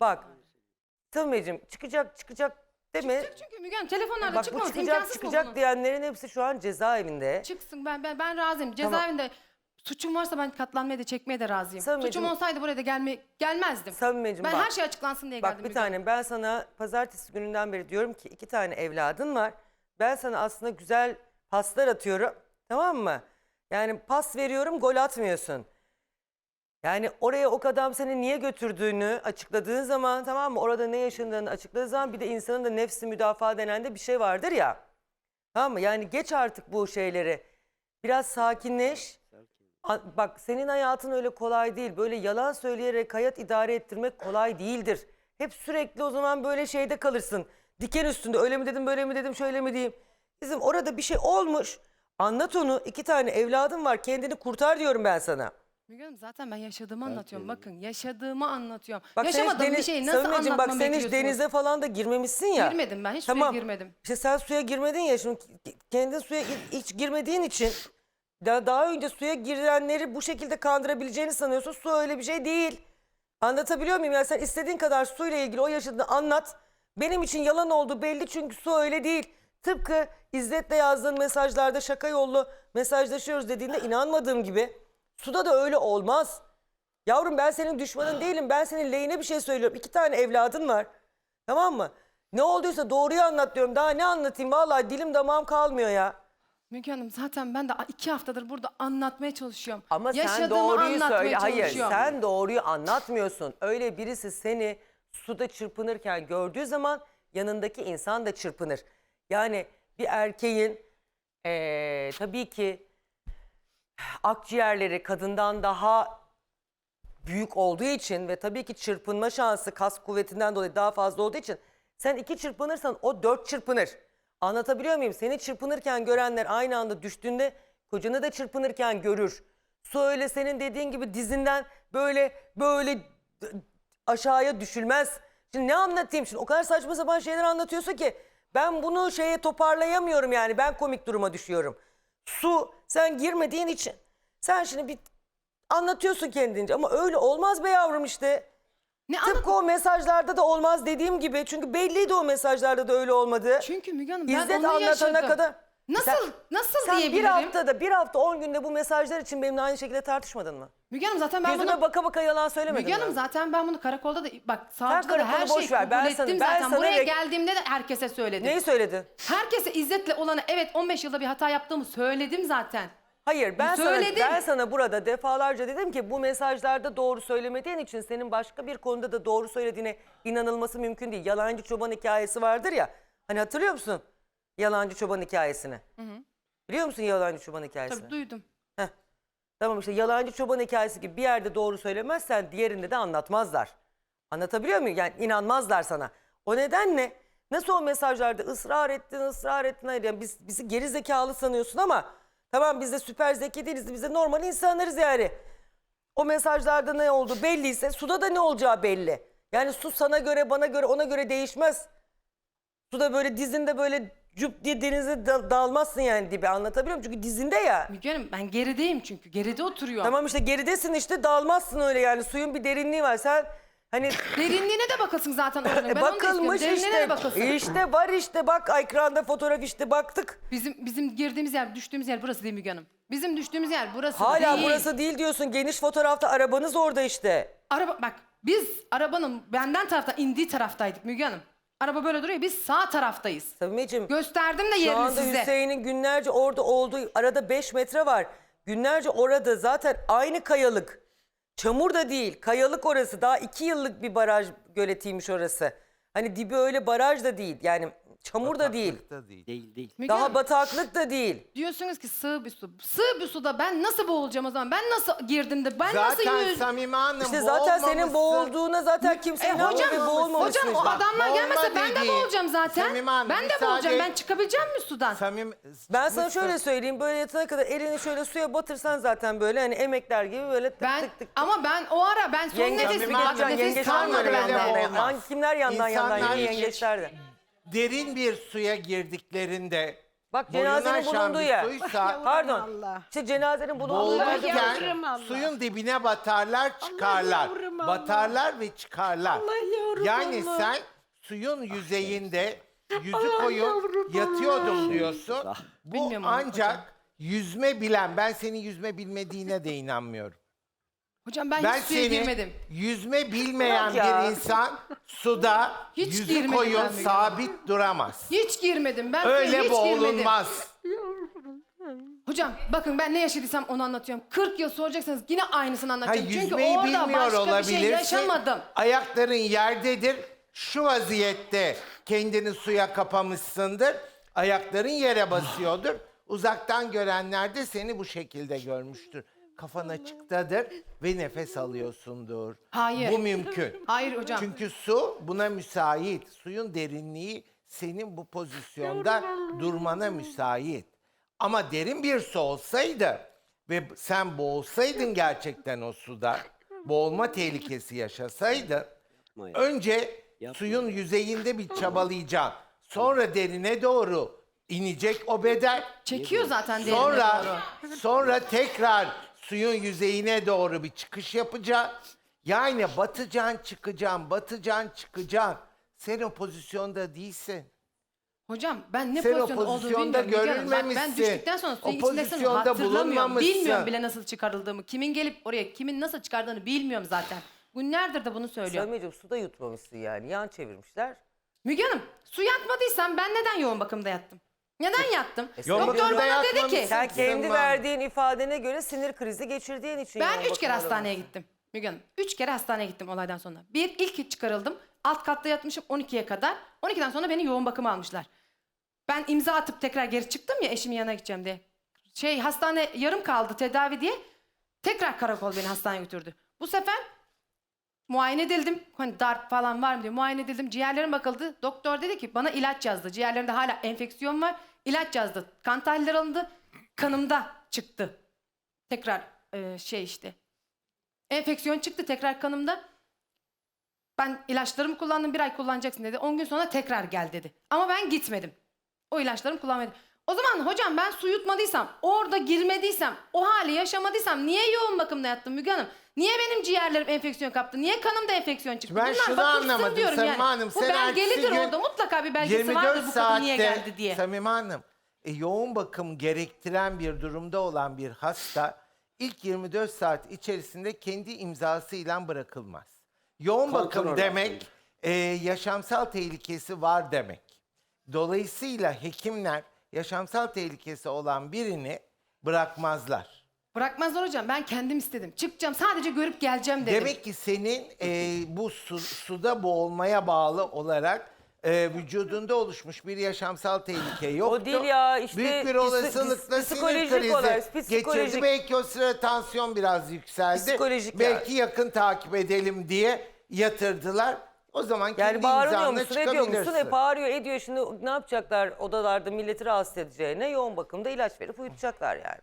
Bak. Samimeciğim çıkacak çıkacak deme. Çık çünkü Müge Hanım telefonlarda Bak bu çıkacak imkansız çıkacak bunun? diyenlerin hepsi şu an cezaevinde. Çıksın ben ben ben razıyım. Cezaevinde suçum varsa ben katlanmaya da çekmeye de razıyım. Samimeciğim- Suçum olsaydı buraya da gelme, gelmezdim. Samimeciğim ben bak. her şey açıklansın diye Bak geldim. bir Müge Hanım. tanem ben sana pazartesi gününden beri diyorum ki iki tane evladın var. Ben sana aslında güzel paslar atıyorum. Tamam mı? Yani pas veriyorum gol atmıyorsun. Yani oraya o adam seni niye götürdüğünü açıkladığın zaman tamam mı? Orada ne yaşandığını açıkladığı zaman bir de insanın da nefsi müdafaa denen de bir şey vardır ya. Tamam mı? Yani geç artık bu şeyleri. Biraz sakinleş. Bak senin hayatın öyle kolay değil. Böyle yalan söyleyerek hayat idare ettirmek kolay değildir. Hep sürekli o zaman böyle şeyde kalırsın. Diken üstünde öyle mi dedim böyle mi dedim şöyle mi diyeyim. Bizim orada bir şey olmuş. Anlat onu. İki tane evladım var. Kendini kurtar diyorum ben sana. Müge Hanım zaten ben yaşadığımı anlatıyorum. Bakın yaşadığımı anlatıyorum. Bak sen hiç Yaşamadığım bir deniz- şeyi nasıl Samimeciğim, anlatmamı bak sen hiç bekliyorsunuz? denize falan da girmemişsin ya. Girmedim ben hiç suya girmedim. İşte sen suya girmedin ya şimdi kendin suya hiç- hiç girmediğin için daha, daha önce suya girenleri bu şekilde kandırabileceğini sanıyorsun. Su öyle bir şey değil. Anlatabiliyor muyum? Yani sen istediğin kadar suyla ilgili o yaşadığını anlat. Benim için yalan oldu belli çünkü su öyle değil. Tıpkı İzzet'le yazdığın mesajlarda şaka yollu mesajlaşıyoruz dediğinde inanmadığım gibi suda da öyle olmaz. Yavrum ben senin düşmanın değilim. Ben senin lehine bir şey söylüyorum. İki tane evladın var. Tamam mı? Ne olduysa doğruyu anlat diyorum. Daha ne anlatayım? Vallahi dilim damağım kalmıyor ya. Müge Hanım zaten ben de iki haftadır burada anlatmaya çalışıyorum. Ama sen Yaşadığımı doğruyu anlatmaya söyle. Hayır çalışıyorum. sen doğruyu anlatmıyorsun. Öyle birisi seni suda çırpınırken gördüğü zaman yanındaki insan da çırpınır. Yani bir erkeğin eee, tabii ki akciğerleri kadından daha büyük olduğu için ve tabii ki çırpınma şansı kas kuvvetinden dolayı daha fazla olduğu için sen iki çırpınırsan o dört çırpınır. Anlatabiliyor muyum? Seni çırpınırken görenler aynı anda düştüğünde kocanı da çırpınırken görür. Su öyle senin dediğin gibi dizinden böyle böyle aşağıya düşülmez. Şimdi ne anlatayım şimdi? O kadar saçma sapan şeyler anlatıyorsa ki ben bunu şeye toparlayamıyorum yani. Ben komik duruma düşüyorum. Su sen girmediğin için. Sen şimdi bir anlatıyorsun kendince ama öyle olmaz be yavrum işte. Ne anlat- Tıpkı o mesajlarda da olmaz dediğim gibi. Çünkü belliydi o mesajlarda da öyle olmadı. Çünkü Müge Hanım ben İzzet onu anlatana yaşadım. kadar. Nasıl nasıl Sen bir diyebilirim? haftada bir hafta on günde bu mesajlar için benimle aynı şekilde tartışmadın mı? Müge Hanım zaten ben Yüzüme bunu baka baka yalan söylemedin Müge mi? Hanım zaten ben bunu karakolda da bak savcıda da karakolu her boş şeyi ver. kabul Ben ettim sana- ben zaten. sana Buraya rek- geldiğimde de herkese söyledim. Neyi söyledin? Herkese İzzet'le olana evet 15 yılda bir hata yaptığımı söyledim zaten. Hayır ben sana, Söyledim. ben sana burada defalarca dedim ki bu mesajlarda doğru söylemediğin için senin başka bir konuda da doğru söylediğine inanılması mümkün değil. Yalancı çoban hikayesi vardır ya. Hani hatırlıyor musun? Yalancı çoban hikayesini. Biliyor musun yalancı çoban hikayesini? Tabii duydum. Heh. Tamam işte yalancı çoban hikayesi gibi bir yerde doğru söylemezsen diğerinde de anlatmazlar. Anlatabiliyor muyum? Yani inanmazlar sana. O nedenle nasıl o mesajlarda ısrar ettin ısrar ettin hayır yani biz, bizi geri zekalı sanıyorsun ama tamam biz de süper zeki değiliz biz de normal insanlarız yani. O mesajlarda ne oldu belliyse suda da ne olacağı belli. Yani su sana göre bana göre ona göre değişmez. Suda böyle dizinde böyle cüp diye denize dal- dalmazsın yani dibe anlatabiliyor muyum? Çünkü dizinde ya. Müge Hanım ben gerideyim çünkü. Geride oturuyorum. Tamam işte geridesin işte dalmazsın öyle yani suyun bir derinliği var. Sen hani Derinliğine de bakasın zaten oranın. e, Ben onu da bakılmış istiyorum. Derinliğine işte. de bakasın. İşte var işte bak ekranda fotoğraf işte baktık. Bizim bizim girdiğimiz yer, düştüğümüz yer burası değil Müge Hanım. Bizim düştüğümüz yer burası Hala değil. burası değil diyorsun. Geniş fotoğrafta arabanız orada işte. Araba bak biz arabanın benden tarafta indiği taraftaydık Müge Hanım. Araba böyle duruyor biz sağ taraftayız. Samimeciğim Gösterdim de şu yerini anda size. Hüseyin'in günlerce orada olduğu arada 5 metre var. Günlerce orada zaten aynı kayalık. Çamur da değil kayalık orası. Daha 2 yıllık bir baraj göletiymiş orası. Hani dibi öyle baraj da değil. Yani çamur da değil. Bataklıkta değil. Değil değil. Müge Daha Hanım, bataklık da değil. diyorsunuz ki sığ bir su. Sığ bir suda ben nasıl boğulacağım o zaman? Ben nasıl girdim de ben nasıl Zaten yüz... Samime Hanım İşte zaten senin boğulduğuna zaten kimse E, inanmıyor hocam, ve boğulmamışsın hocam o işte. adamlar boğulma gelmese ben de boğulacağım zaten. Samime Hanım, ben de müsaade- boğulacağım. Ben çıkabileceğim mi sudan? Samim, Ben sana şöyle söyleyeyim böyle yatana kadar elini şöyle suya batırsan zaten böyle hani emekler gibi böyle tık Ben tık tık. ama ben o ara ben son Yengeç nefes gibi Samimi bak Hanım, geçeceksin. nefes Yengeç var mı kalmadı öyle bende. yandan? Hangi kimler yandan yandan İnsanlar de. Derin bir suya girdiklerinde Bak cenazenin aşan bulunduğu bir yer. suysa Pardon. Allah. İşte cenazenin bulunduğu yerde boğulurken yavrum Allah. suyun dibine batarlar çıkarlar. yavrum Allah. batarlar ve çıkarlar. Allah yavrum yani Allah. sen suyun yüzeyinde yüzü koyun yatıyordum diyorsun. Bu Bilmiyorum ama ancak yüzme bilen ben senin yüzme bilmediğine de inanmıyorum. Hocam ben, Ben hiç suya seni girmedim. yüzme bilmeyen Yok ya. bir insan suda Hiç yüzü girmedim koyun ben sabit duramaz. Hiç girmedim. Ben suya Öyle hiç girmedim. boğulunmaz. Hocam bakın ben ne yaşadıysam onu anlatıyorum. 40 yıl soracaksanız yine aynısını Ha, anlatacağım. Çünkü yüzmeyi orada bilmiyor başka bir olabilirsin. şey yaşamadım. Ayakların yerdedir. Şu vaziyette kendini suya kapamışsındır. Ayakların yere basıyordur. Uzaktan görenler de seni bu şekilde görmüştür. Kafan açıktadır ve nefes alıyorsundur. Hayır. Bu mümkün. Hayır hocam. Çünkü su buna müsait. Suyun derinliği senin bu pozisyonda durmana müsait. Ama derin bir su olsaydı ve sen boğulsaydın gerçekten o suda, boğulma tehlikesi yaşasaydın, önce suyun yüzeyinde bir çabalayacaksın. Sonra derine doğru inecek o beden. Çekiyor zaten derine Sonra doğru. sonra tekrar suyun yüzeyine doğru bir çıkış yapacak. Yani batacaksın, çıkacaksın, batacaksın, çıkacaksın. Sen o pozisyonda değilsin. Hocam ben ne Sen o pozisyonda olduğunu pozisyonda bilmiyorum. Müge Hanım. Bak, ben görülmemişsin. düştükten sonra suyun O içindeysen pozisyonda hatırlamıyorum. bulunmamışsın. Bilmiyorum bile nasıl çıkarıldığımı. Kimin gelip oraya kimin nasıl çıkardığını bilmiyorum zaten. Günlerdir de bunu söylüyorum. Samimeciğim suda yutmamışsın yani. Yan çevirmişler. Müge Hanım su yatmadıysam ben neden yoğun bakımda yattım? Neden yattım? Yoğun Doktor bakımda bana dedi ki. Sen kendi verdiğin ifadene göre sinir krizi geçirdiğin için ben üç kere hastaneye gittim. Müge Hanım üç kere hastaneye gittim olaydan sonra. Bir ilk çıkarıldım. Alt katta yatmışım 12'ye kadar. 12'den sonra beni yoğun bakıma almışlar. Ben imza atıp tekrar geri çıktım ya eşimin yanına gideceğim diye. Şey hastane yarım kaldı tedavi diye. Tekrar karakol beni hastaneye götürdü. Bu sefer muayene edildim. Hani darp falan var mı diye muayene edildim. Ciğerlerim bakıldı. Doktor dedi ki bana ilaç yazdı. Ciğerlerimde hala enfeksiyon var. İlaç yazdı. Kan tahlilleri alındı. Kanımda çıktı. Tekrar e, şey işte. Enfeksiyon çıktı tekrar kanımda. Ben ilaçlarımı kullandım bir ay kullanacaksın dedi. 10 gün sonra tekrar gel dedi. Ama ben gitmedim. O ilaçlarımı kullanmadım. O zaman hocam ben su yutmadıysam, orada girmediysem, o hali yaşamadıysam niye yoğun bakımda yattım Müge Hanım? Niye benim ciğerlerim enfeksiyon kaptı? Niye kanımda enfeksiyon çıktı? Ben Bunlar şunu anlamadım diyorum Samim yani. Hanım, Bu sen belgelidir ertesi gün orada mutlaka bir belgesi 24 vardır bu kadın niye saatte geldi diye. Samim Hanım, e, yoğun bakım gerektiren bir durumda olan bir hasta ilk 24 saat içerisinde kendi imzasıyla bırakılmaz. Yoğun bakım Kontrol demek e, yaşamsal tehlikesi var demek. Dolayısıyla hekimler yaşamsal tehlikesi olan birini bırakmazlar. Bırakmazlar hocam ben kendim istedim. Çıkacağım sadece görüp geleceğim dedim. Demek ki senin e, bu su- suda boğulmaya bağlı olarak e, vücudunda oluşmuş bir yaşamsal tehlike yoktu. değil ya, işte Büyük bir olasılıkla sinir psikolojik krizi olarak, psikolojik. geçirdi. Belki o sıra tansiyon biraz yükseldi. Psikolojik Belki yakın takip edelim diye yatırdılar. O zaman Yani kendi bağırıyor imzanla musun, ediyor musun? çıkabilirsin. E bağırıyor, ediyor. Şimdi ne yapacaklar odalarda milleti rahatsız edeceğine? Yoğun bakımda ilaç verip uyutacaklar yani.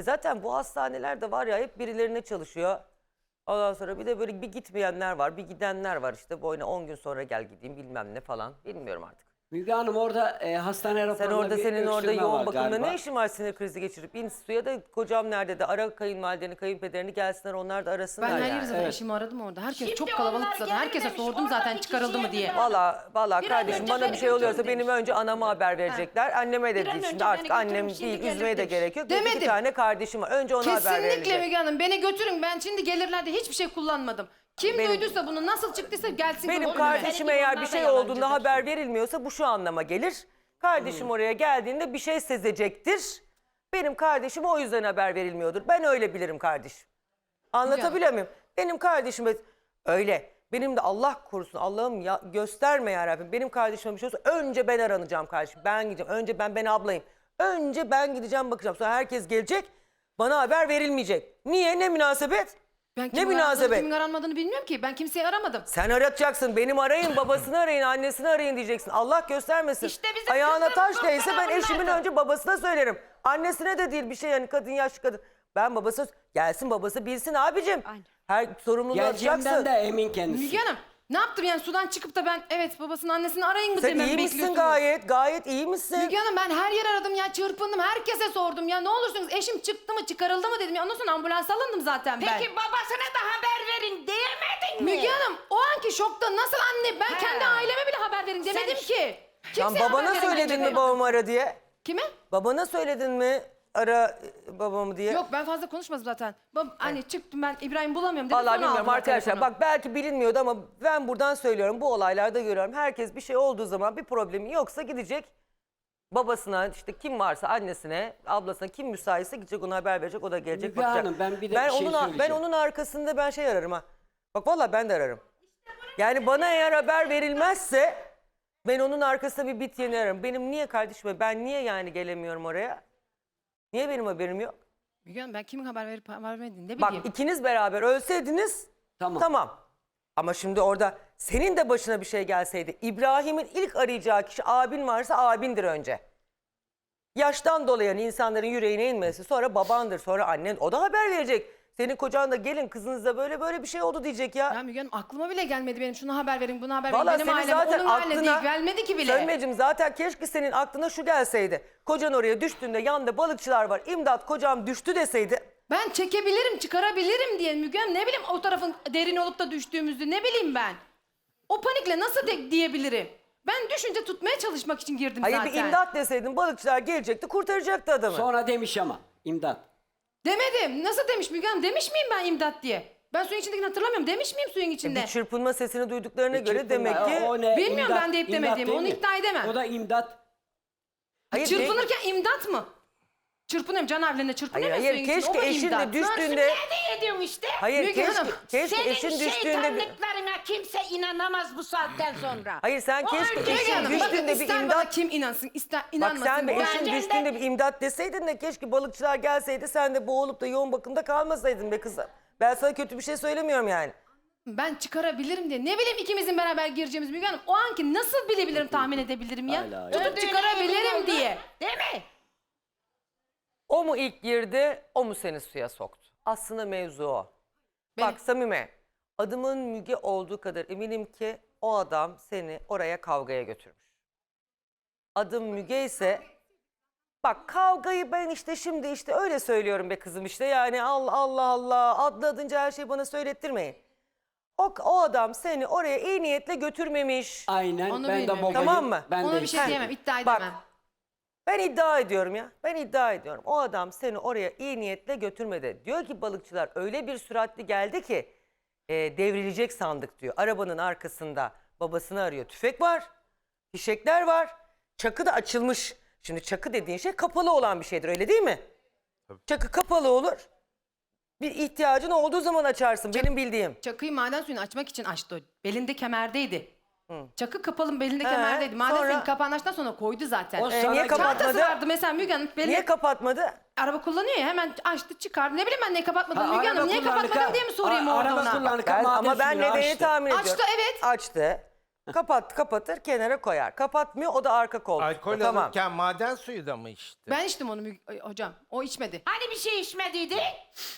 Ve zaten bu hastanelerde var ya hep birilerine çalışıyor. Ondan sonra bir de böyle bir gitmeyenler var, bir gidenler var işte. Boyuna 10 gün sonra gel gideyim bilmem ne falan. Bilmiyorum artık. Müge Hanım orada e, hastane Sen raporunda orada bir senin orada öksürme yoğun var bakımda galiba. ne işin var sinir krizi geçirip in suya da kocam nerede de ara kayınvalideni, kayınpederini gelsinler onlar da arasınlar Ben her yani. yeri zaten Evet. eşimi aradım orada. Herkes Şimdi çok onlar kalabalıktı zaten. Herkese gelmemiş, sordum zaten oradaki çıkarıldı mı kişiye diye. Valla valla Bir an kardeşim önce bana bir beni şey oluyorsa götür benim demiş. önce anama haber verecekler. Anneme de Bir an değil şimdi önce artık beni götürün, annem şimdi değil gelin üzmeye de demiş. gerek yok. İki Demedim. tane kardeşim var. Önce ona haber Kesinlikle verilecek. Müge Hanım beni götürün ben şimdi gelirlerde hiçbir şey kullanmadım. Kim Benim- duyduysa bunu nasıl çıktıysa gelsin. Benim kardeşime Belki eğer bir da şey yalancıdır. olduğunda haber verilmiyorsa bu şu anlama gelir. Kardeşim oraya geldiğinde bir şey sezecektir. Benim kardeşime o yüzden haber verilmiyordur. Ben öyle bilirim kardeşim. Anlatabiliyor muyum? Benim kardeşime öyle. Benim de Allah korusun Allah'ım ya, gösterme ya Rabbim. Benim kardeşime bir şey olsa önce ben aranacağım kardeşim. Ben gideceğim. Önce ben ben ablayım. Önce ben gideceğim bakacağım. Sonra herkes gelecek. Bana haber verilmeyecek. Niye? Ne münasebet? Ben ne kimin aranmadığını, münasebet? kimin aranmadığını bilmiyorum ki. Ben kimseyi aramadım. Sen aratacaksın. Benim arayın, babasını arayın, annesini arayın diyeceksin. Allah göstermesin. İşte bizim Ayağına kızlarımız taş değse ben doktora eşimin bunlardı. önce babasına söylerim. Annesine de değil bir şey yani kadın yaşlı kadın. Ben babası gelsin babası bilsin abicim. Aynen. Her sorumluluğu Geleceğimden alacaksın. de emin kendisi. Müge Hanım Ne yaptım yani sudan çıkıp da ben evet babasının annesini arayın mı Sen dememi iyi misin bekliyorsunuz? gayet? Gayet iyi misin? Müge Hanım ben her yer aradım ya çırpındım herkese sordum ya ne olursunuz eşim çıktı mı çıkarıldı mı dedim ya ondan sonra ambulans alındım zaten ben. Peki babasına da haber verin diyemedin mi? Müge Hanım o anki şokta nasıl anne ben He. kendi aileme bile haber verin demedim Sen- ki. Kimseye babana haber verin söyledin mi babamı ara diye? Kime? Babana söyledin mi ara e, babamı diye? Yok ben fazla konuşmadım zaten. Bab anne çıktım ben İbrahim bulamıyorum dedim Vallahi sonra bilmiyorum aldılar arkadaşlar. telefonu. Bak belki bilinmiyordu ama ben buradan söylüyorum. Bu olaylarda görüyorum. Herkes bir şey olduğu zaman bir problemi yoksa gidecek babasına işte kim varsa annesine, ablasına kim müsaitse gidecek ona haber verecek. O da gelecek Müge bakacak. Hanım, ben bir de ben bir şey onun ben söyleyeceğim. onun arkasında ben şey ararım ha. Bak vallahi ben de ararım. Yani bana eğer haber verilmezse ben onun arkasında bir bit yeni ararım. Benim niye kardeşime ben niye yani gelemiyorum oraya? Niye benim haberim yok? Müge Hanım ben kimin haber verip haber vermediğini ne Bak bileyim. ikiniz beraber ölseydiniz Tamam. tamam. Ama şimdi orada senin de başına bir şey gelseydi İbrahim'in ilk arayacağı kişi abin varsa abindir önce. Yaştan dolayı yani insanların yüreğine inmesi sonra babandır sonra annen o da haber verecek. Senin kocan da gelin kızınızda böyle böyle bir şey oldu diyecek ya. Ya Müge Hanım aklıma bile gelmedi benim şunu haber verin bunu haber Vallahi verin. Benim senin ailem zaten onun aklına... değil gelmedi ki bile. Sönmeciğim zaten keşke senin aklına şu gelseydi. Kocan oraya düştüğünde yanında balıkçılar var. İmdat kocam düştü deseydi. Ben çekebilirim, çıkarabilirim diye Müge Hanım. Ne bileyim o tarafın derin olup da düştüğümüzü ne bileyim ben. O panikle nasıl de- diyebilirim? Ben düşünce tutmaya çalışmak için girdim Hayır zaten. bir imdat deseydin balıkçılar gelecekti kurtaracaktı adamı. Sonra demiş ama imdat. Demedim. Nasıl demiş Müge Hanım? Demiş miyim ben imdat diye? Ben suyun içindekini hatırlamıyorum. Demiş miyim suyun içinde? Bir çırpınma sesini duyduklarına göre Çırpınma, demek ki... o ne? Bilmiyorum İmdat- ben deyip imdat demediğimi, değil onu mi? iddia edemem. O da imdat. Hayır, Çırpınırken imdat mı? Çırpınıyorum can evlerinde çırpınıyorum Hayır, hayır keşke eşin de düştüğünde... Ne ediyorsun işte? Hayır Müge keşke, Hanım, keşke Senin eşin düştüğünde... bir- şeytanlıklarına kimse inanamaz bu saatten sonra. Hayır sen O keşke eşin Hanım bakın düştüğünde bir bana imdat... kim inansın ister Bak inanmasın. sen de eşin bence de- düştüğünde bir imdat deseydin de keşke balıkçılar gelseydi sen de boğulup da yoğun bakımda kalmasaydın be kızım. Ben sana kötü bir şey söylemiyorum yani. Ben çıkarabilirim diye. Ne bileyim ikimizin beraber gireceğimiz Müge Hanım. O anki nasıl bilebilirim tahmin edebilirim ya. Hala. Tutup çıkarabilirim diye. Değil mi? O mu ilk girdi, o mu seni suya soktu? Aslında mevzu o. Benim- Bak Samime, adımın Müge olduğu kadar eminim ki o adam seni oraya kavgaya götürmüş. Adım Müge ise bak kavgayı ben işte şimdi işte öyle söylüyorum be kızım işte yani Allah Allah Allah adlı adınca her şeyi bana söylettirmeyin. O, o adam seni oraya iyi niyetle götürmemiş. Aynen Onu ben de bilmiyorum. Tamam mı? Ben Ona de bir şey diyemem. iddia Bak, edemem. Ben iddia ediyorum ya. Ben iddia ediyorum. O adam seni oraya iyi niyetle götürmedi. Diyor ki balıkçılar öyle bir süratli geldi ki e, devrilecek sandık diyor. Arabanın arkasında babasını arıyor. Tüfek var, fişekler var. Çakı da açılmış. Şimdi çakı dediğin şey kapalı olan bir şeydir öyle değil mi? Çakı kapalı olur. Bir ihtiyacın olduğu zaman açarsın benim bildiğim. Çakıyı maden suyunu açmak için açtı. Belinde kemerdeydi. Çakı kapalı belinde He, kemerdeydi. Maden sonra- suyunu kapağını açtıktan sonra koydu zaten. O E, sana niye kapatmadı? Çantası vardı mesela Müge Hanım. Belinde Niye kapatmadı? araba kullanıyor ya hemen açtı çıkardı. Ne bileyim ben niye kapatmadım Ha, Müge Hanım. Niye kapatmadın diye mi sorayım A- orada araba ona? kullanırken Ben, ama ben nedeni tahmin ediyorum. Açtı, evet. Açtı. Kapat, kapatır, kenara koyar. Kapatmıyor, o da arka koltukta. Alkol tamam. alırken maden suyu da mı içti? Ben içtim onu Müge- Ay, hocam. O içmedi. Hani bir şey içmediydi?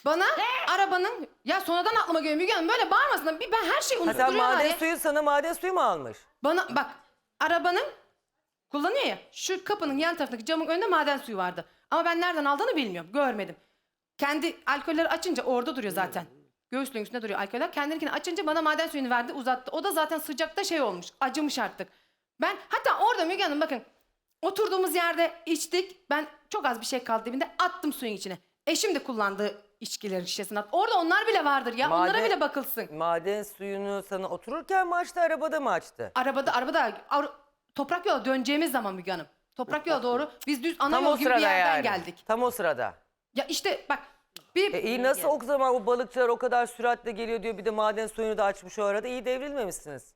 Bana arabanın ya sonradan aklıma geliyor Müge Hanım böyle bağırmasın. da Bir ben her şeyi Ha, sen maden ya. suyu sana maden suyu mu almış? Bana bak arabanın kullanıyor ya şu kapının yan tarafındaki camın önünde maden suyu vardı. Ama ben nereden aldığını bilmiyorum. Görmedim. Kendi alkolleri açınca orada duruyor zaten. Göğüslüğün üstünde duruyor alkoller. Kendininkini açınca bana maden suyunu verdi uzattı. O da zaten sıcakta şey olmuş. Acımış artık. Ben hatta orada Müge Hanım bakın. Oturduğumuz yerde içtik. Ben çok az bir şey kaldı dibinde attım suyun içine. Eşim de kullandığı içkilerin şişesini attı. Orada onlar bile vardır ya. Onlara Maden- bile bakılsın. Maden suyunu sana otururken mi açtı, arabada mı açtı? Arabada arabada Avru- toprak yola döneceğimiz zaman Müge Hanım. Toprak yola doğru biz düz ana Tam o yol gibi bir sırada yerden yani. geldik. Tam o sırada. Ya işte bak bir E iyi nasıl o zaman bu balıkçılar o kadar süratle geliyor diyor bir de maden suyunu da açmış o arada iyi devrilmemişsiniz.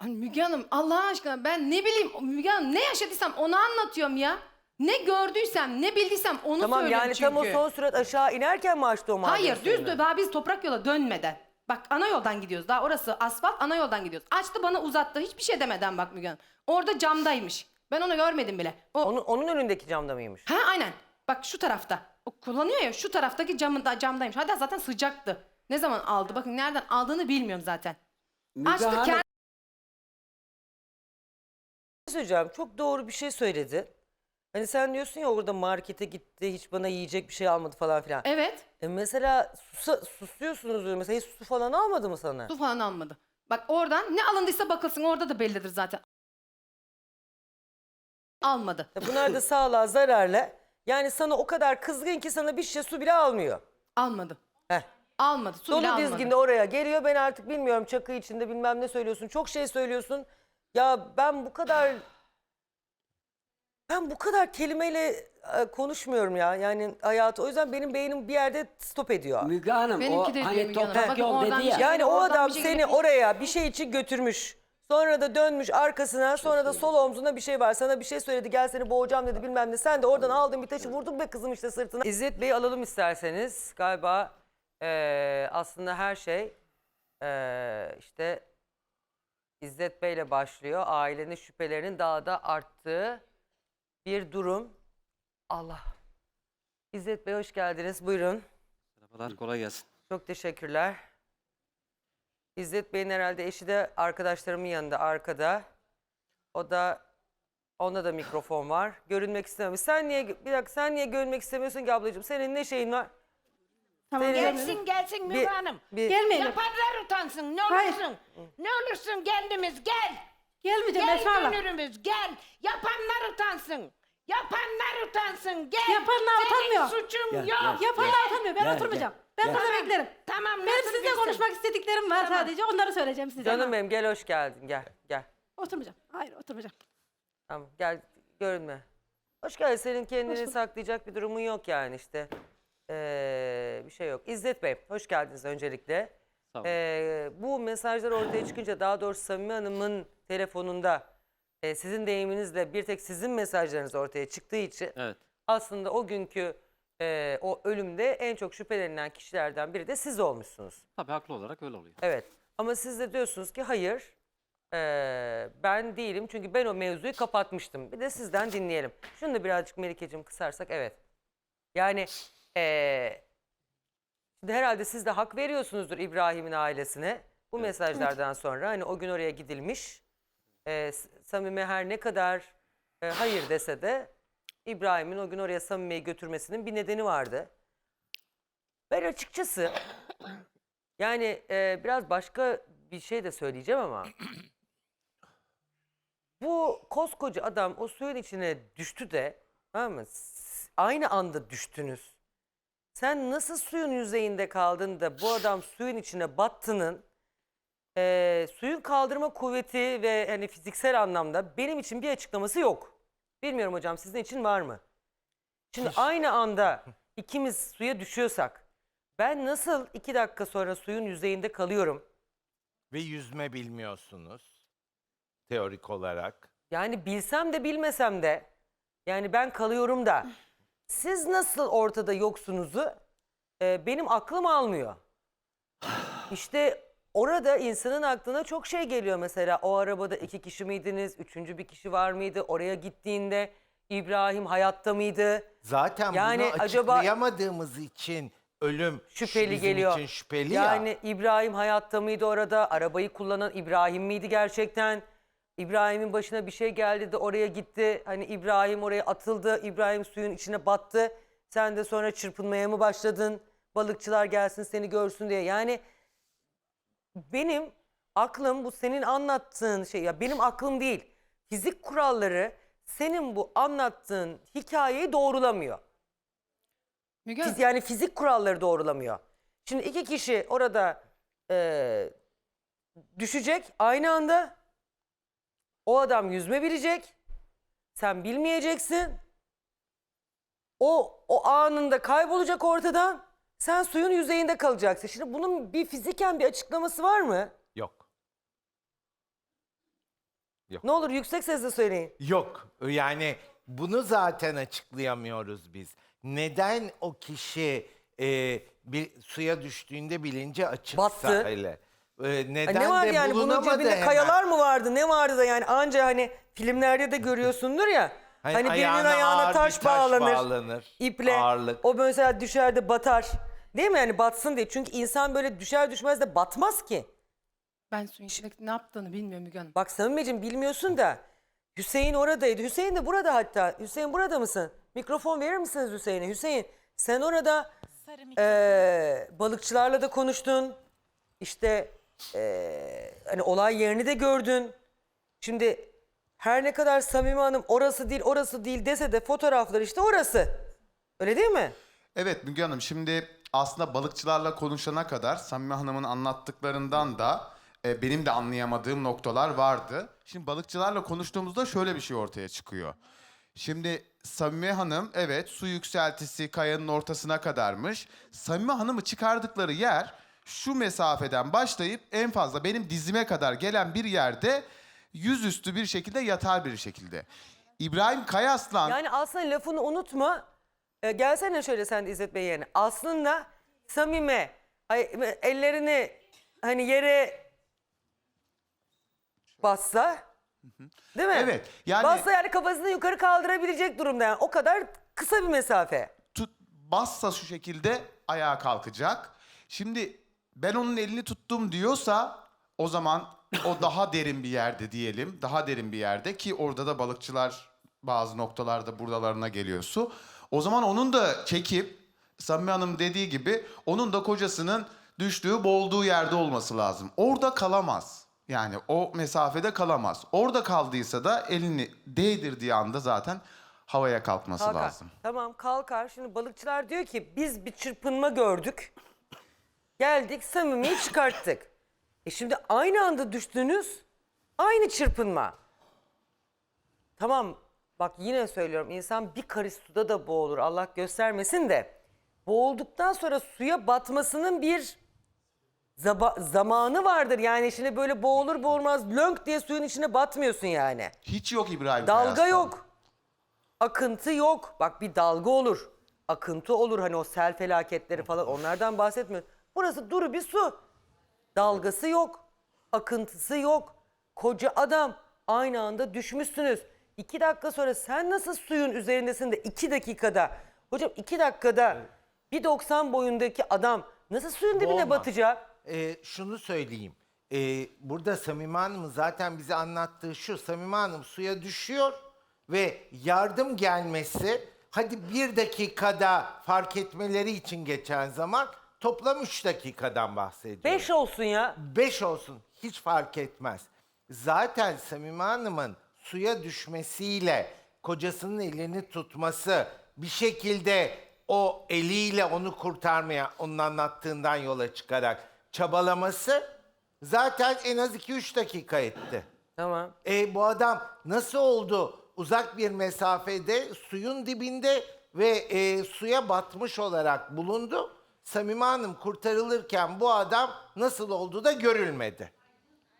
Ay Müge Hanım Allah aşkına ben ne bileyim Müge Hanım ne yaşadıysam onu anlatıyorum ya. Ne gördüysem ne bildiysem onu tamam söylüyorum yani çünkü. tam o son sürat aşağı inerken mi açtı o maden Hayır suyunu? düz daha biz toprak yola dönmeden. Bak ana yoldan gidiyoruz. Daha orası asfalt ana yoldan gidiyoruz. Açtı bana uzattı. Hiçbir şey demeden bak Müge Hanım. Orada camdaymış. Ben onu görmedim bile. O Onun, onun önündeki camda mıymış? Ha aynen. Bak şu tarafta. O kullanıyor ya şu taraftaki camında camdaymış. Hatta zaten sıcaktı. Ne zaman aldı? Bakın nereden aldığını bilmiyorum zaten. Müge Açtı Hanım, kendi şey söyleyeceğim. Çok doğru bir şey söyledi. Hani sen diyorsun ya orada markete gitti hiç bana yiyecek bir şey almadı falan filan. Evet. E mesela susa, susuyorsunuz diyor. Mesela hiç su falan almadı mı sana? Su falan almadı. Bak oradan ne alındıysa bakılsın orada da bellidir zaten. Almadı. Ya Bunlar da sağlığa zararlı. Yani sana o kadar kızgın ki sana bir şişe su bile almıyor. Almadı. Heh. Almadı. Su bile Dolu almadı. dizginde oraya geliyor. Ben artık bilmiyorum çakı içinde bilmem ne söylüyorsun. Çok şey söylüyorsun. Ya ben bu kadar ben bu kadar kelimeyle e, konuşmuyorum ya. Yani hayatı. O yüzden benim beynim bir yerde stop ediyor. Müge Hanım Benimki o de diyor hani Müge Hanım. toprak Bakın yol oradan dedi bir ya. şey- Yani o Oradan adam bir şey seni oraya bir şey için götürmüş. Sonra da dönmüş arkasına sonra da sol omzuna bir şey var. Sana bir şey söyledi gel seni boğacağım dedi bilmem ne. Sen de oradan aldın bir taşı vurdun be kızım işte sırtına. İzzet Bey'i alalım isterseniz. Galiba eee, aslında her şey eee, işte İzzet Bey'le başlıyor. Ailenin şüphelerinin daha da arttığı bir durum. Allah. İzzet Bey hoş geldiniz. Buyurun. Merhabalar, kolay gelsin. Çok teşekkürler. İzzet Bey'in herhalde eşi de arkadaşlarımın yanında arkada. O da onda da mikrofon var. Görünmek istemiyor. Sen niye bir dakika sen niye görünmek istemiyorsun ki ablacığım? Senin ne şeyin var? Tamam, Senin- Gelsin gelsin Müge Bir- Hanım. bir- Gelmeyelim. Yapanlar utansın ne Hayır. olursun. Ne olursun kendimiz gel. Gelmeyeceğim Gel Esma abla. dönürümüz gel. Yapanlar utansın. Yapanlar utansın gel. Yapanlar Senin utanmıyor. suçun Gel, yok. gel. Yapanlar utanmıyor. Ben Gel, oturmayacağım. gel, Ben gel. burada beklerim. Tamam Benim nasıl sizinle bilsin? konuşmak istediklerim var sadece. Onları söyleyeceğim size. Canım benim gel hoş geldin gel gel. Oturmayacağım. Hayır oturmayacağım. Tamam gel görünme. Hoş geldin. Senin kendini saklayacak bir durumun yok yani işte. Ee, bir şey yok. İzzet Bey hoş geldiniz öncelikle. Sağ olun. Ee, bu mesajlar ortaya çıkınca daha doğrusu Samime Hanım'ın telefonunda e, sizin deyiminizle bir tek sizin mesajlarınız ortaya çıktığı için Evet, aslında o günkü e, o ölümde en çok şüphelenilen kişilerden biri de siz olmuşsunuz. tabii haklı olarak öyle oluyor. Evet ama siz de diyorsunuz ki hayır eee, ben değilim çünkü ben o mevzuyu kapatmıştım. Bir de sizden dinleyelim. Şunu da birazcık Melike'cim kısarsak evet. Yani eee, şimdi herhalde siz de hak veriyorsunuzdur İbrahim'in ailesine. Bu mesajlardan sonra hani o gün oraya gidilmiş. S- Samime her ne kadar e, hayır dese de İbrahim'in o gün oraya Samime'yi götürmesinin bir nedeni vardı. Ben açıkçası yani e, biraz başka bir şey de söyleyeceğim ama bu koskoca adam o suyun içine düştü de tamam mı? Aynı anda düştünüz. Sen nasıl suyun yüzeyinde kaldın da bu adam suyun içine battının e, suyun kaldırma kuvveti ve hani fiziksel anlamda benim için bir açıklaması yok. Bilmiyorum hocam sizin için var mı? Şimdi aynı anda ikimiz suya düşüyorsak ben nasıl iki dakika sonra suyun yüzeyinde kalıyorum? Ve yüzme bilmiyorsunuz. Teorik olarak. Yani bilsem de bilmesem de yani ben kalıyorum da siz nasıl ortada yoksunuzu e, benim aklım almıyor. İşte orada insanın aklına çok şey geliyor mesela o arabada iki kişi miydiniz? Üçüncü bir kişi var mıydı? Oraya gittiğinde İbrahim hayatta mıydı? Zaten Yani bunu acaba- açıklayamadığımız için ölüm Şüpheli bizim geliyor. için şüpheli ya. yani İbrahim hayatta mıydı orada? Arabayı kullanan İbrahim miydi gerçekten? İbrahim'in başına bir şey geldi de oraya gitti. Hani İbrahim oraya atıldı. İbrahim suyun içine battı. Sen de sonra çırpınmaya mı başladın? Balıkçılar gelsin seni görsün diye. Yani benim aklım bu senin anlattığın şey ya benim aklım değil. Fizik kuralları senin bu anlattığın hikayeyi doğrulamıyor. Müge Fiz- yani fizik kuralları doğrulamıyor. Şimdi iki kişi orada eee, düşecek aynı anda. O adam yüzme bilecek. Sen bilmeyeceksin. O o anında kaybolacak ortadan. Sen suyun yüzeyinde kalacaksın. Şimdi bunun bir fiziken bir açıklaması var mı? Yok. Ne olur yüksek sesle söyleyin. Yok. Yani bunu zaten açıklayamıyoruz biz. Neden o kişi e, bir suya düştüğünde bilinci açıksa Battı. hele. E, Ay neden ne var de yani bunun bulunamadı cebinde hemen? kayalar mı vardı? Ne vardı da yani anca hani filmlerde de görüyorsundur ya. Hani Hani, birinin ayağına ayağına ağır bir taş, taş bağlanır, bağlanır, iple. ağırlık. O mesela düşer de batar. Değil mi yani batsın diye. Çünkü insan böyle düşer düşmez de batmaz ki. Ben suyun içindeki ne yaptığını bilmiyorum Müge Hanım. Bak Samimeciğim bilmiyorsun da Hüseyin oradaydı. Hüseyin de burada hatta. Hüseyin burada mısın? Mikrofon verir misiniz Hüseyin'e? Hüseyin sen orada eee, balıkçılarla da konuştun. İşte eee, hani olay yerini de gördün. Şimdi her ne kadar Samime Hanım orası değil orası değil dese de fotoğraflar işte orası. Öyle değil mi? Evet Müge Hanım şimdi aslında balıkçılarla konuşana kadar Samime Hanım'ın anlattıklarından da e, benim de anlayamadığım noktalar vardı. Şimdi balıkçılarla konuştuğumuzda şöyle bir şey ortaya çıkıyor. Şimdi Samime Hanım evet su yükseltisi kayanın ortasına kadarmış. Samime Hanım'ı çıkardıkları yer şu mesafeden başlayıp en fazla benim dizime kadar gelen bir yerde yüzüstü bir şekilde yatar bir şekilde. İbrahim Kayaslan Yani aslında lafını unutma. Ee, gelsene şöyle sen de İzzet Bey yerine. Aslında Samime ay, ellerini hani yere bassa değil mi? Evet, yani- Bassa yani kafasını yukarı kaldırabilecek durumda yani. O kadar kısa bir mesafe. tut, bassa şu şekilde ayağa kalkacak. Şimdi ben onun elini tuttum diyorsa o zaman o daha derin bir yerde diyelim. Daha derin bir yerde ki orada da balıkçılar bazı noktalarda buradalarına geliyor su. O zaman onun da çekip Samimi Hanım dediği gibi onun da kocasının düştüğü boğulduğu yerde olması lazım. Orada kalamaz. Yani o mesafede kalamaz. Orada kaldıysa da elini değdirdiği anda zaten havaya kalkması Kalkar. lazım. Tamam kalkar. Şimdi balıkçılar diyor ki biz bir çırpınma gördük. Geldik Samime'yi çıkarttık. E şimdi aynı anda düştünüz. Aynı çırpınma. Tamam bak yine söylüyorum insan bir karış suda da boğulur Allah göstermesin de. Boğulduktan sonra suya batmasının bir zaba- zamanı vardır. Yani şimdi böyle boğulur boğulmaz lönk diye suyun içine batmıyorsun yani. Hiç yok İbrahim Dalga Kayaslan. yok. Akıntı yok. Bak bir dalga olur. Akıntı olur hani o sel felaketleri falan onlardan bahsetmiyorum. Burası duru bir su. Dalgası yok. Akıntısı yok. Koca adam aynı anda düşmüşsünüz. İki dakika sonra sen nasıl suyun üzerindesin de iki dakikada. Hocam iki dakikada bir 90 boyundaki adam nasıl suyun dibine Olmaz. batacak? Ee, şunu söyleyeyim. Ee, burada Samime Hanım'ın zaten bize anlattığı şu. Samime Hanım suya düşüyor ve yardım gelmesi hadi bir dakikada fark etmeleri için geçen zaman toplam üç dakikadan bahsediyoruz. Beş olsun ya. 5 olsun hiç fark etmez. Zaten Samime Hanım'ın suya düşmesiyle kocasının elini tutması bir şekilde o eliyle onu kurtarmaya onun anlattığından yola çıkarak çabalaması zaten en az 2-3 dakika etti. Tamam. E bu adam nasıl oldu? Uzak bir mesafede suyun dibinde ve e, suya batmış olarak bulundu. Samime Hanım kurtarılırken bu adam nasıl oldu da görülmedi.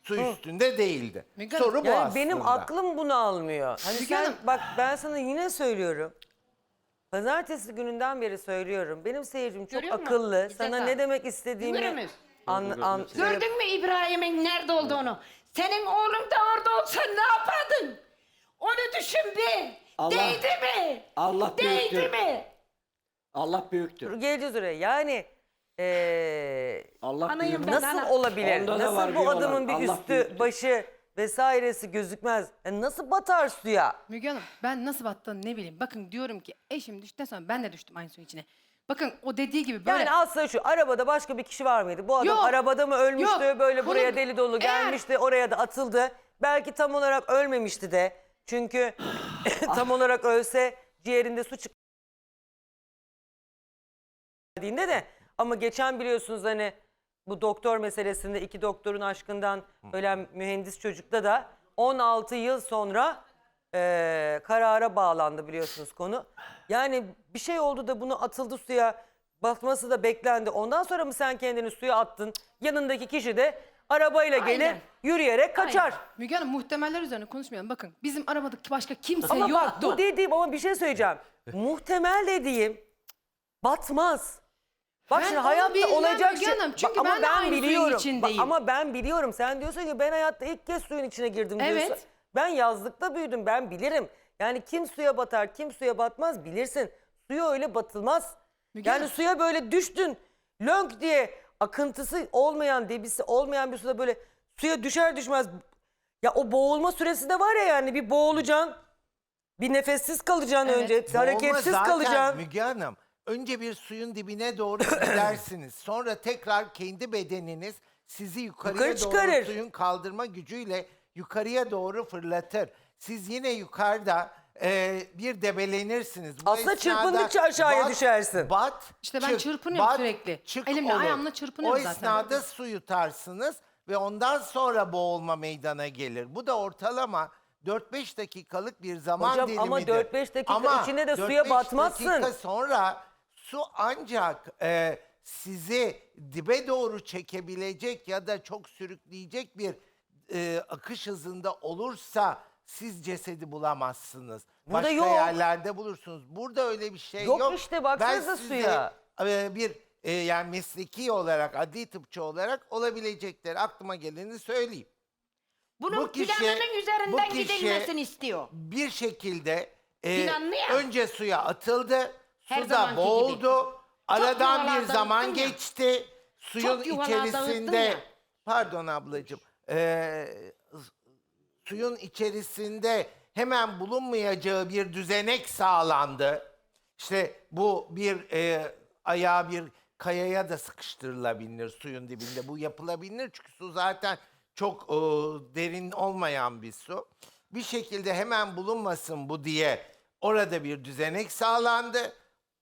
Su üstünde değildi. Müge Hanım, Soru bu Yani aslında. benim aklım bunu almıyor. Hani Müge sen Hanım- bak ben sana yine söylüyorum. Pazartesi gününden beri söylüyorum. Benim seyircim çok Görüyor musun? akıllı. İzzet Sana ne demek istediğimi Görüyoruz. an, an, Gördün mü İbrahim'in nerede olduğunu? Senin oğlun da orada olsa ne yapardın? Onu düşün bir. Allah- Değdi mi? Allah Değdi büyüktür. mi? Allah büyüktür. Geleceğiz oraya. Yani Allah Anayım büyüktür. ben. nasıl ana- olabilir? Onda da Nasıl bu bir olan. adamın bir Allah üstü, büyüktür. başı vesairesi gözükmez? Yani nasıl batar suya? Müge Hanım ben nasıl battığını ne bileyim. Bakın diyorum ki eşim düştükten sonra ben de düştüm aynı suyun içine. Bakın o dediği gibi böyle. Yani aslında şu arabada başka bir kişi var mıydı? Bu adam Yok. arabada mı ölmüştü? Yok. Böyle buraya Bunun- deli dolu Eğer- gelmişti. Oraya da atıldı. Belki tam olarak ölmemişti de. Çünkü tam olarak ölse ciğerinde su çık dediğinde de ama geçen biliyorsunuz hani bu doktor meselesinde iki doktorun aşkından ölen mühendis çocukta da 16 yıl sonra eee, karara bağlandı biliyorsunuz konu. Yani bir şey oldu da bunu atıldı suya batması da beklendi. Ondan sonra mı sen kendini suya attın? Yanındaki kişi de arabayla gelir Aynen. yürüyerek kaçar. Aynen. Müge Hanım muhtemeller üzerine konuşmayalım. Bakın bizim arabadaki başka kimse Ama yoktu. bak bu dediğim ama bir şey söyleyeceğim. Muhtemel dediğim batmaz. Bak Ben şimdi onu hayatta bilmem olacak Müge şey. Hanım, çünkü Bak ama ben de aynı suyun içindeyim. ama ben biliyorum. Sen diyorsun ki ben hayatta ilk kez suyun içine girdim diyorsun. Evet. Ben yazlıkta büyüdüm. Ben bilirim. Yani kim suya batar, kim suya batmaz bilirsin. Suya öyle batılmaz. Müge yani Hanım. suya böyle düştün. Lönk diye akıntısı olmayan, debisi olmayan bir suda böyle suya düşer düşmez ya o boğulma süresi de var ya yani bir boğulacaksın. Bir nefessiz kalacaksın Evet. önce. Boğulma Hareketsiz zaten kalacaksın. Müge Hanım önce bir suyun dibine doğru gidersiniz. Sonra tekrar kendi bedeniniz sizi yukarıya Yukarı doğru çıkarır. suyun kaldırma gücüyle yukarıya doğru fırlatır. Siz yine yukarıda e, bir debelenirsiniz. Bu Aslında esnada çırpındıkça aşağıya bat, düşersin. Bat, İşte ben çık, çırpınıyorum bat, sürekli. çık Elimle, olur. ayağımla çırpınıyorum O zaten. esnada su yutarsınız ve ondan sonra boğulma meydana gelir. Bu da ortalama 4-5 dakikalık bir zaman Hocam dilimidir. ama 4-5 dakika Ama içinde de suya 4-5 batmazsın. dakika sonra su ancak e, sizi dibe doğru çekebilecek ya da çok sürükleyecek bir e, akış hızında olursa siz cesedi bulamazsınız. Burada Başka yok. yerlerde bulursunuz. Burada öyle bir şey Yok yok. işte, baksanıza ben suya. e, bir e, yani mesleki olarak, adli tıpçı olarak olabilecekleri aklıma geleni söyleyeyim. Bunun Bu kişi- planının üzerinden bu kişi- gidilmesini istiyor. bir şekilde e, Planlı ya. önce suya atıldı, Her suda zamanki gibi. boğuldu, aradan bir zaman ya. geçti, suyun Çok içerisinde, ya. pardon ablacığım, e, suyun içerisinde hemen bulunmayacağı bir düzenek sağlandı. İşte bu bir e, ayağı bir kayaya da sıkıştırılabilir suyun dibinde. Bu yapılabilir çünkü su zaten çok e, derin olmayan bir su. Bir şekilde hemen bulunmasın bu diye orada bir düzenek sağlandı.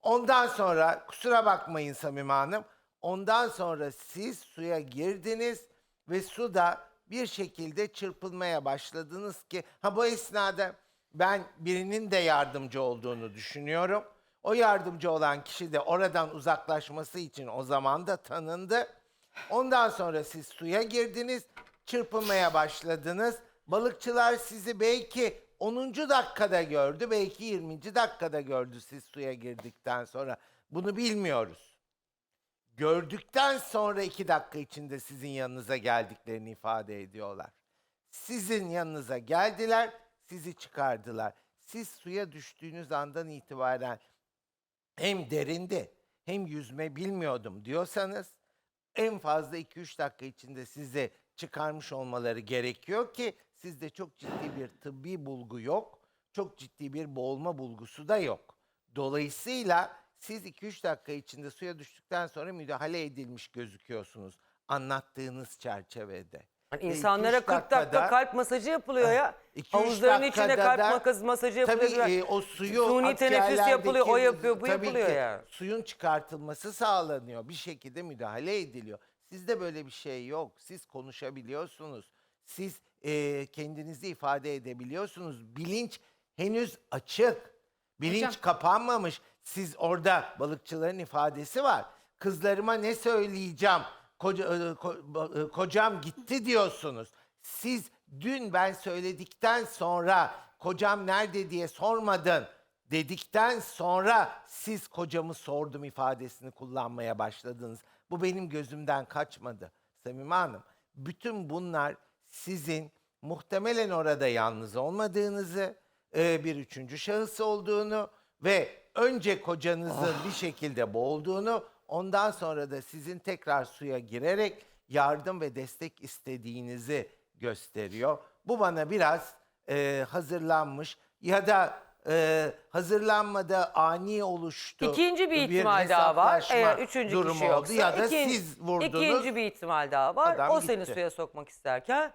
Ondan sonra kusura bakmayın Samime Hanım. Ondan sonra siz suya girdiniz ve suda bir şekilde çırpılmaya başladınız ki ha bu esnada ben birinin de yardımcı olduğunu düşünüyorum. O yardımcı olan kişi de oradan uzaklaşması için o zaman da tanındı. Ondan sonra siz suya girdiniz, çırpınmaya başladınız. Balıkçılar sizi belki 10. dakikada gördü, belki 20. dakikada gördü siz suya girdikten sonra. Bunu bilmiyoruz. Gördükten sonra iki dakika içinde sizin yanınıza geldiklerini ifade ediyorlar. Sizin yanınıza geldiler, sizi çıkardılar. Siz suya düştüğünüz andan itibaren hem derinde hem yüzme bilmiyordum diyorsanız en fazla 2-3 dakika içinde sizi çıkarmış olmaları gerekiyor ki sizde çok ciddi bir tıbbi bulgu yok. Çok ciddi bir boğulma bulgusu da yok. Dolayısıyla siz 2-3 dakika içinde suya düştükten sonra müdahale edilmiş gözüküyorsunuz anlattığınız çerçevede. Hani Ve iki, insanlara üç 40 dakika dakikada- kalp masajı yapılıyor ya. İki, üç Havuzların içinde dakikada kalp da- masajı yapılıyor. Tabii e, o suyu Suni teneffüs akciğerlerdeki- yapılıyor, o yapıyor, bu tabii yapılıyor ki yani. Suyun çıkartılması sağlanıyor. Bir şekilde müdahale ediliyor. Sizde böyle bir şey yok. Siz konuşabiliyorsunuz. Siz e, kendinizi ifade edebiliyorsunuz. Bilinç henüz açık. Bilinç Hocam. kapanmamış. Siz orada balıkçıların ifadesi var. Kızlarıma ne söyleyeceğim? Koca, e, ko- e, kocam gitti diyorsunuz. Siz dün ben söyledikten sonra kocam nerede diye sormadın dedikten sonra siz kocamı sordum ifadesini kullanmaya başladınız. Bu benim gözümden kaçmadı Samime Hanım. Bütün bunlar sizin muhtemelen orada yalnız olmadığınızı, e, bir üçüncü şahıs olduğunu ve önce kocanızın bir şekilde boğulduğunu, ondan sonra da sizin tekrar suya girerek yardım ve destek istediğinizi gösteriyor. Bu bana biraz e, hazırlanmış ya da e, hazırlanmada ani oluştu. İkinci bir ihtimal daha var. hesaplaşma Eğer üçüncü durumu kişi oldu yoksa. ya da ikinci, siz vurdunuz. İkinci bir ihtimal daha var. Adam o seni gitti. suya sokmak isterken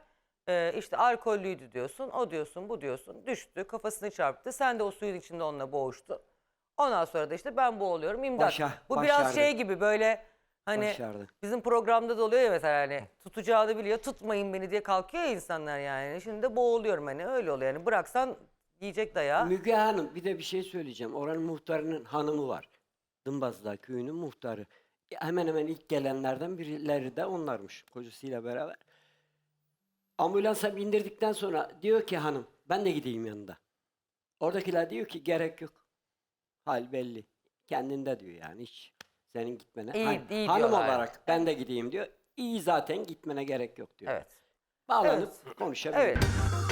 e, işte alkollüydü diyorsun. O diyorsun, bu diyorsun. Düştü, kafasını çarptı. Sen de o suyun içinde onunla boğuştun. Ondan sonra da işte ben boğuluyorum imdat. Başa- bu biraz başardı. şey gibi böyle hani Başardı. bizim programda da oluyor ya mesela hani tutacağını biliyor. Tutmayın beni diye kalkıyor ya insanlar yani. Şimdi de boğuluyorum hani öyle oluyor. Yani bıraksan yiyecek dayağı. Müge Hanım bir de bir şey söyleyeceğim. Oranın muhtarının hanımı var. Dımbazda köyünün muhtarı. E, Hemen hemen ilk gelenlerden birileri de onlarmış kocasıyla beraber. Ambulansa bindirdikten sonra diyor ki hanım ben de gideyim yanında. Oradakiler diyor ki gerek yok. Hal belli. Kendinde diyor yani hiç senin gitmene. İyi- Han- iyi hanım diyorlar. olarak ben de gideyim diyor. İyi zaten gitmene gerek yok diyor. Evet. Bağlanıp konuşabilir. Evet.